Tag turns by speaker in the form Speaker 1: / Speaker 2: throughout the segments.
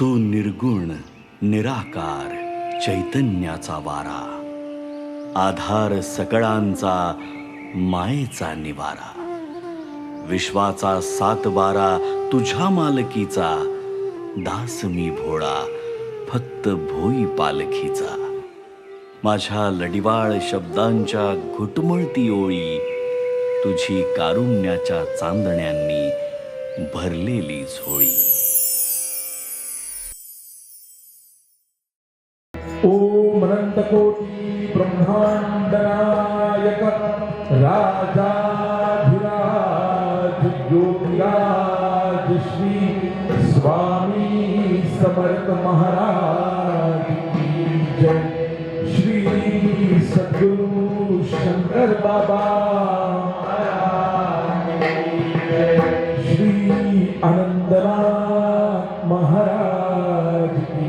Speaker 1: तू निर्गुण निराकार चैतन्याचा वारा. आधार सकळांचा मायेचा निवारा. विश्वाचा सात बारा तुझ्या मालकीचा. दास मी भोळा फक्त भोई पालखीचा. माझ्या लडिवाळ शब्दांच्या घुटमळती ओळी तुझी कारुण्याच्या चांदण्यांनी भरलेली झोळी.
Speaker 2: ॐ अनन्तकोटि ब्रह्मांडनायक राजाधिराज योगिराज श्री स्वामी समर्थ महाराज की जय। श्री सद्गुरु शंकर बाबा श्री आनंदनाथ महाराज की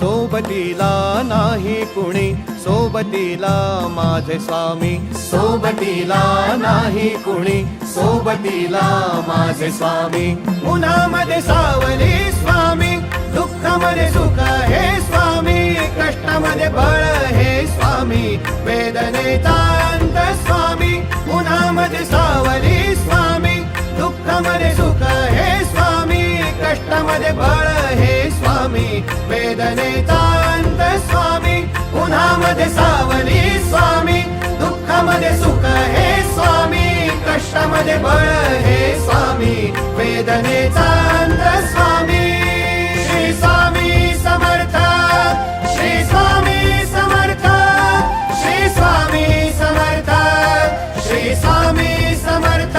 Speaker 3: सोबतीला नाही कुणी सोबतीला माझे स्वामी. सोबतीला नाही कुणी सोबतीला माझे स्वामी. उन्हामध्ये सावली स्वामी सुख हे स्वामी कष्टामध्ये बळ हे स्वामी वेदनेचा अंत स्वामी. श्री स्वामी समर्थ श्री स्वामी समर्थ श्री स्वामी समर्थ श्री स्वामी समर्थ.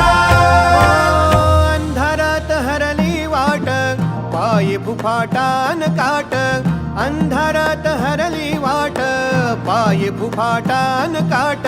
Speaker 3: अंधारात हरली वाट पायी फुफाटान काट अंधारात हरली वाट पायी फुफाटान काट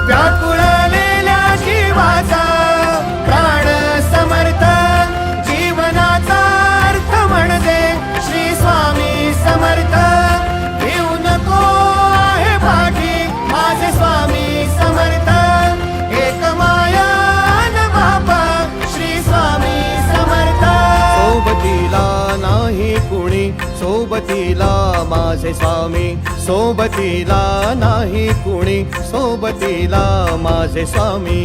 Speaker 3: माझे स्वामी सोबतीला नाही कुणी. सोबतीला माझे स्वामी.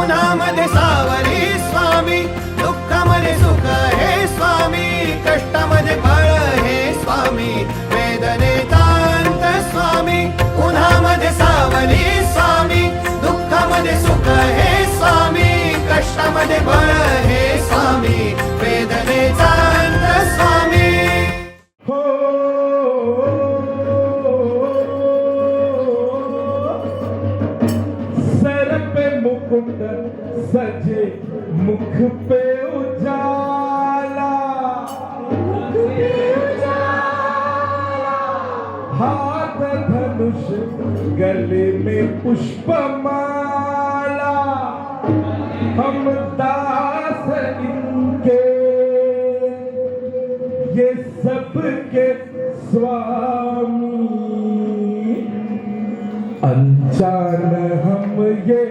Speaker 3: उन्हामध्ये सावरी स्वामी दुःखामध्ये सुख हे स्वामी कष्टामध्ये फळ हे स्वामी वेदने तांत स्वामी. उन्हामध्ये सावली स्वामी दुःखामध्ये सुख हे स्वामी कष्टामध्ये फळ हे
Speaker 2: गले में पुष्पमाला। हम दास इनके। ये सबके स्वामी। अनजान हम ये